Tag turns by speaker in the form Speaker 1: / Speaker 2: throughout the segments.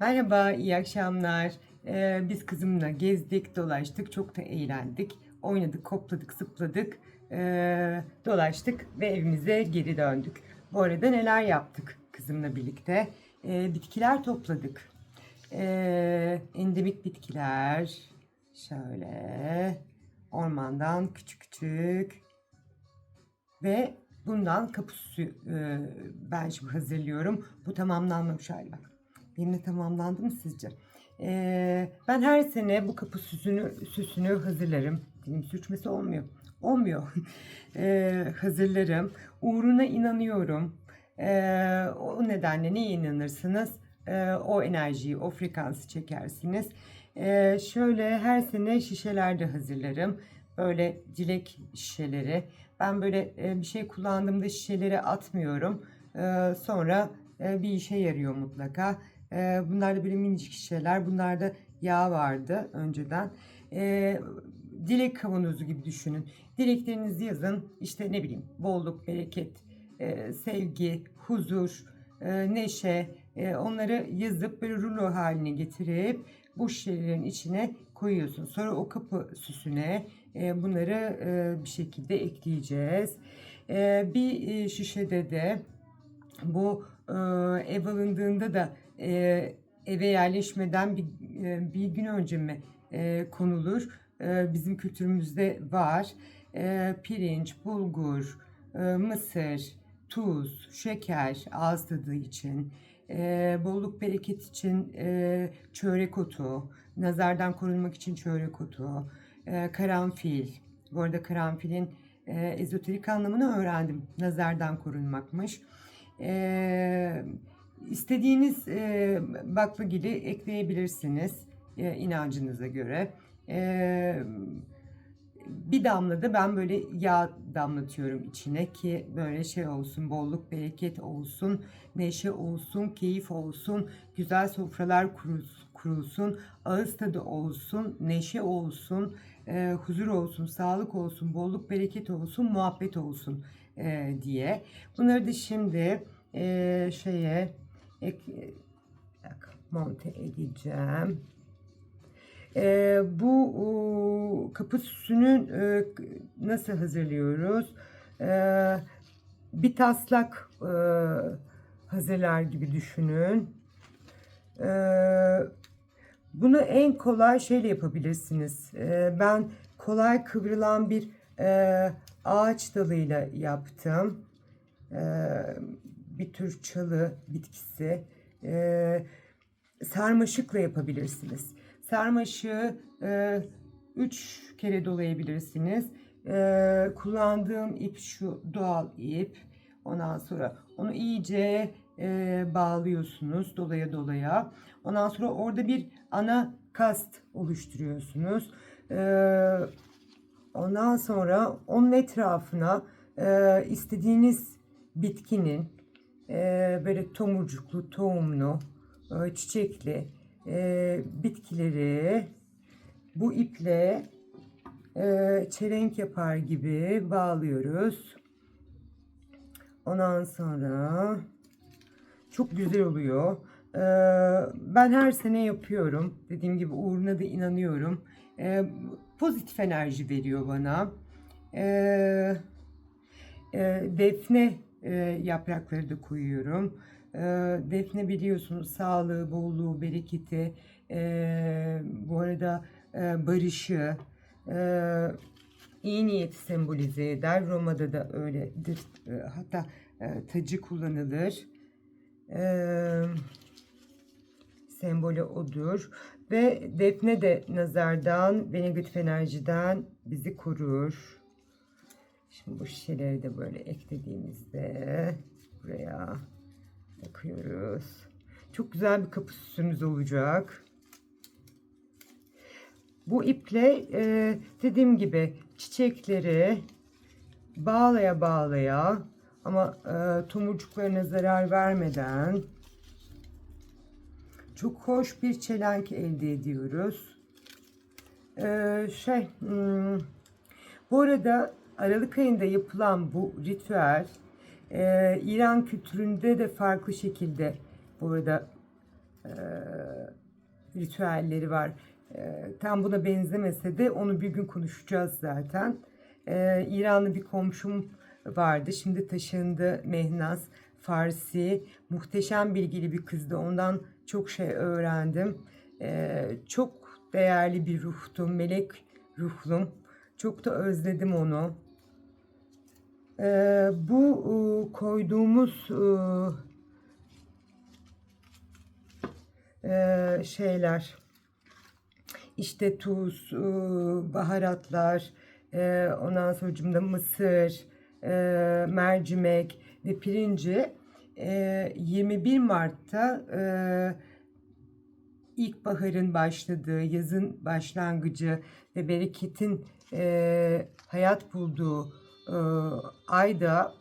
Speaker 1: Merhaba, iyi akşamlar. Ee, biz kızımla gezdik, dolaştık, çok da eğlendik. Oynadık, kopladık, zıpladık, ee, dolaştık ve evimize geri döndük. Bu arada neler yaptık kızımla birlikte? Ee, bitkiler topladık. Ee, endemik bitkiler, şöyle ormandan küçük küçük ve bundan kapı süsü e, ben şimdi hazırlıyorum. Bu tamamlanmamış hali bak. Benimle tamamlandı mı sizce? E, ben her sene bu kapı süsünü, süsünü hazırlarım. Dilim sürçmesi olmuyor. Olmuyor. E, hazırlarım. Uğruna inanıyorum. E, o nedenle neye inanırsınız? E, o enerjiyi, o frekansı çekersiniz. E, şöyle her sene şişeler de hazırlarım. Böyle dilek şişeleri. Ben böyle e, bir şey kullandığımda şişeleri atmıyorum. E, sonra e, bir işe yarıyor mutlaka. E, bunlar da böyle minicik şişeler. Bunlarda yağ vardı önceden. E, dilek kavanozu gibi düşünün. Dileklerinizi yazın. İşte ne bileyim bolluk, bereket, e, sevgi, huzur, e, neşe e, onları yazıp böyle rulo haline getirip bu şişelerin içine koyuyorsun. Sonra o kapı süsüne e, bunları e, bir şekilde ekleyeceğiz. E, bir e, şişede de bu e, ev alındığında da e, eve yerleşmeden bir, e, bir gün önce mi e, konulur? Bizim kültürümüzde var. Pirinç, bulgur, mısır, tuz, şeker ağız tadı için, e, bolluk bereket için çörek otu, nazardan korunmak için çörek otu, karanfil. Bu arada karanfilin e, ezoterik anlamını öğrendim. Nazardan korunmakmış. E, istediğiniz e, baklagili ekleyebilirsiniz e, inancınıza göre. E, bir damla da ben böyle yağ damlatıyorum içine ki böyle şey olsun, bolluk, bereket olsun, neşe olsun, keyif olsun, güzel sofralar kurul- kurulsun, ağız tadı olsun, neşe olsun, e, huzur olsun, sağlık olsun, bolluk, bereket olsun, muhabbet olsun e, diye. Bunları da şimdi e, şeye ek, monte edeceğim. Ee, bu o, kapı süsünü e, nasıl hazırlıyoruz? Ee, bir taslak e, hazırlar gibi düşünün. Ee, bunu en kolay şeyle yapabilirsiniz. Ee, ben kolay kıvrılan bir e, ağaç dalıyla yaptım. Ee, bir tür çalı bitkisi. Ee, sarmaşıkla yapabilirsiniz. Sarmaşığı 3 kere dolayabilirsiniz. E, kullandığım ip şu doğal ip. Ondan sonra onu iyice e, bağlıyorsunuz dolaya dolaya. Ondan sonra orada bir ana kast oluşturuyorsunuz. E, ondan sonra onun etrafına e, istediğiniz bitkinin e, böyle tomurcuklu, tohumlu, e, çiçekli e, bitkileri bu iple e, çelenk yapar gibi bağlıyoruz. Ondan sonra çok güzel oluyor. E, ben her sene yapıyorum. Dediğim gibi uğruna da inanıyorum. E, pozitif enerji veriyor bana. E, e, defne e, yaprakları da koyuyorum. E, defne biliyorsunuz sağlığı, bolluğu, bereketi, e, bu arada e, barışı, e, iyi niyeti sembolize eder. Roma'da da öyledir. E, hatta e, tacı kullanılır. E, sembolü odur. Ve defne de nazardan ve negatif enerjiden bizi korur. Şimdi bu şişeleri de böyle eklediğimizde buraya takıyoruz. Çok güzel bir kapı süsümüz olacak. Bu iple e, dediğim gibi çiçekleri bağlaya bağlaya ama e, tomurcuklarına zarar vermeden çok hoş bir çelenk elde ediyoruz. E, şey hmm, bu arada Aralık ayında yapılan bu ritüel e, İran kültüründe de farklı şekilde bu arada e, ritüelleri var. E, tam buna benzemese de onu bir gün konuşacağız zaten. E, İranlı bir komşum vardı. Şimdi taşındı Mehnaz. Farsi. Muhteşem bilgili bir kızdı. Ondan çok şey öğrendim. E, çok değerli bir ruhtu. Melek ruhlum. Çok da özledim onu. E, bu e, koyduğumuz e, e, şeyler işte tuz, e, baharatlar, e, ondan sonra mısır, e, mercimek ve pirinci e, 21 Mart'ta e, ilkbaharın başladığı, yazın başlangıcı ve bereketin e, hayat bulduğu e, ayda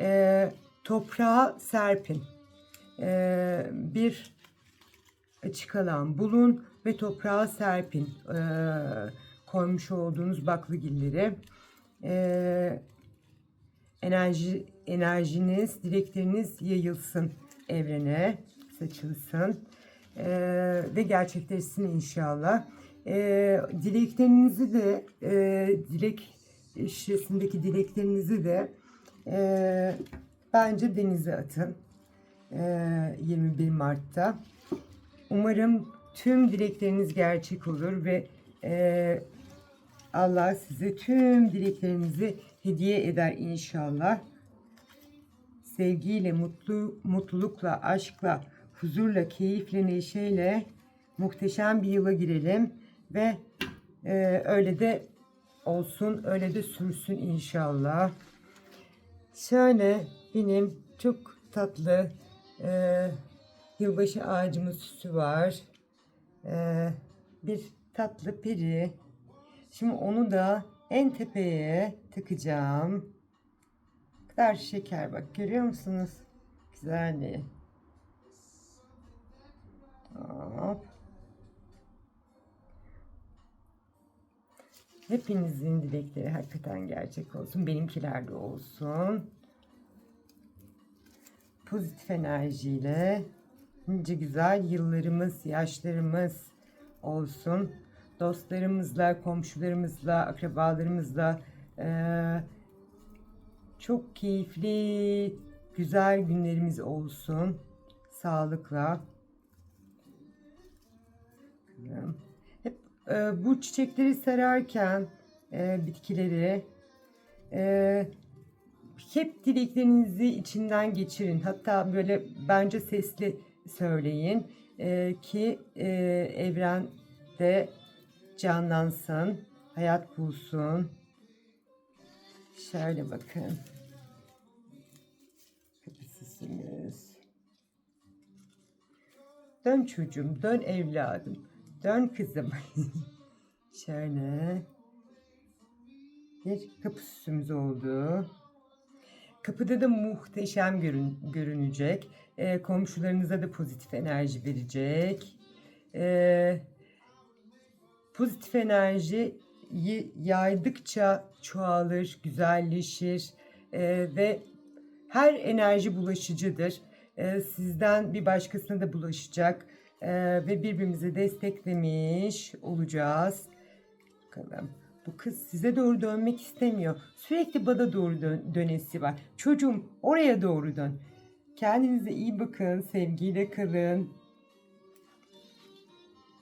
Speaker 1: e, toprağa serpin. E, bir açık alan bulun ve toprağa serpin e, koymuş olduğunuz baklagilleri. E, enerji enerjiniz, dilekleriniz yayılsın evrene, saçılsın e, ve gerçekleşsin inşallah. E, dileklerinizi de e, dilek şişesindeki dileklerinizi de e, bence denize atın. E, 21 Mart'ta. Umarım tüm dilekleriniz gerçek olur ve e, Allah size tüm dileklerinizi hediye eder inşallah. Sevgiyle, mutlu, mutlulukla, aşkla, huzurla, keyifle, neşeyle muhteşem bir yıla girelim ve e, öyle de olsun, öyle de sürsün inşallah. Şöyle benim çok tatlı e, yılbaşı ağacımın süsü var. E, bir tatlı peri. Şimdi onu da en tepeye takacağım. Ne kadar şeker bak görüyor musunuz? Güzelliği. Hop. Hepinizin dilekleri hakikaten gerçek olsun. Benimkiler de olsun. Pozitif enerjiyle nice güzel yıllarımız, yaşlarımız olsun. Dostlarımızla, komşularımızla, akrabalarımızla eee, çok keyifli, güzel günlerimiz olsun. Sağlıkla. Hep e, bu çiçekleri sararken e, bitkileri e, hep dileklerinizi içinden geçirin. Hatta böyle bence sesli söyleyin e, ki e, evrende canlansın, hayat bulsun. Şöyle bakın. Kapısısınız. Dön çocuğum, dön evladım, dön kızım. Şöyle. Bir kapı süsümüz oldu. Kapıda da muhteşem görün, görünecek. Ee, komşularınıza da pozitif enerji verecek. Ee, pozitif enerji yaydıkça çoğalır, güzelleşir ee, ve her enerji bulaşıcıdır. Ee, sizden bir başkasına da bulaşacak Ee, ve birbirimizi desteklemiş olacağız. Bakalım. Bu kız size doğru dönmek istemiyor. Sürekli bana doğru dön- dönesi var. Çocuğum oraya doğru dön. Kendinize iyi bakın. Sevgiyle kalın.